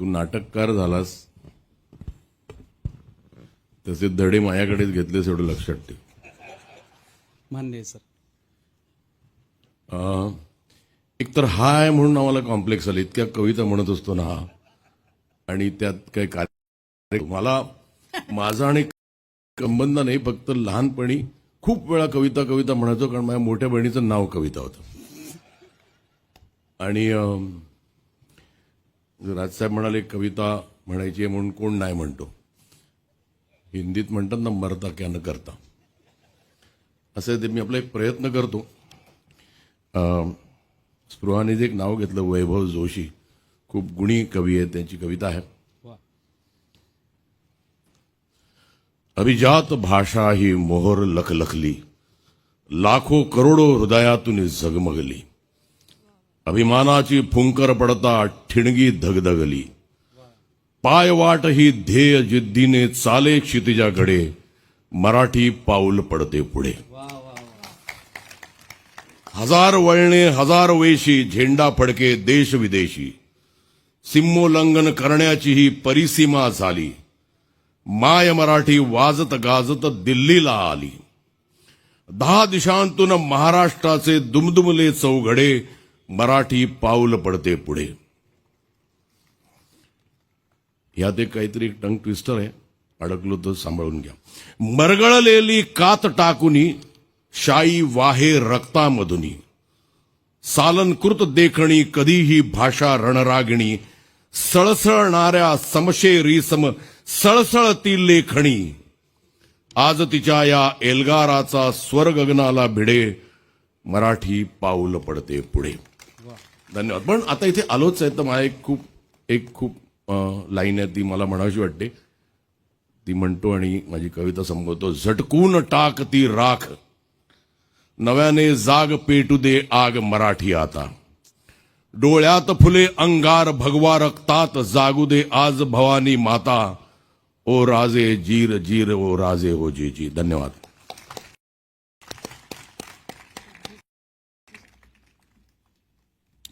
तू नाटककार झालास. तसे धडे माझ्याकडेच घेतलेस एवढं लक्षात ठेव. मान्य सर. अं, एकतर हा आहे म्हणून आम्हाला कॉम्प्लेक्स आलं. इतक्या कविता म्हणत असतो ना हा. आणि त्यात काही कार्य मला माझा आणि संबंध नाही फक्त लहानपणी खूप वेळा कविता कविता म्हणायचो कारण माझ्या मोठ्या बहिणीचं नाव कविता होतं. आणि राजसाहेब म्हणाले कविता म्हणायची आहे म्हणून कोण नाही म्हणतो. हिंदीत म्हणतात ना मरता क्या न करता. असं ते मी आपला एक प्रयत्न करतो. अं, स्पृहाने एक नाव घेतलं वैभव जोशी. खूप गुणी कवी आहे त्यांची कविता आहे. अभिजात भाषा ही मोहर लखलखली. लाखो करोडो हृदयातून झगमगली अभिमानाची फुंकर पडता ठिणगी धगधगली. पायवाट ही ध्येय जिद्दीने चाले क्षितिजाकडे मराठी पाऊल पडते पुढे. हजार वळणे हजार वेशी झेंडा फडके देश विदेशी. सिम्मोल्लंघन करण्याची ही परिसीमा झाली. माय मराठी वाजत गाजत दिल्लीला आली. दहा दिशांतून महाराष्ट्राचे दुमदुमले चौघडे मराठी पाऊल पडते पुढे. यात एक काहीतरी एक टंग ट्विस्टर आहे. अडकलो तर सांभाळून घ्या. मरगळलेली कात टाकुनी शाई वाहे रक्तामधुनी. सालनकृत देखणी कधीही भाषा रणरागिणी. सळसळणाऱ्या समशेरी सम सळसळती लेखणी. आज तिच्या या एल्गाराचा स्वर गगनाला भिडे. मराठी पाऊल पडते पुढे. धन्यवाद. पण आता इथे आलोच आहे तर मला एक खूप एक खूप लाईन आहे ती मला म्हणावीशी वाटते. ती म्हणतो आणि माझी कविता संबोधतो झटकून टाक ती राख नव्याने जाग पेटू दे आग मराठी आता. डोळ्यात फुले अंगार भगवा रक्तात जागू दे आज भवानी माता. ओ राजे जीर जीर ओ राजे हो जी जी. धन्यवाद.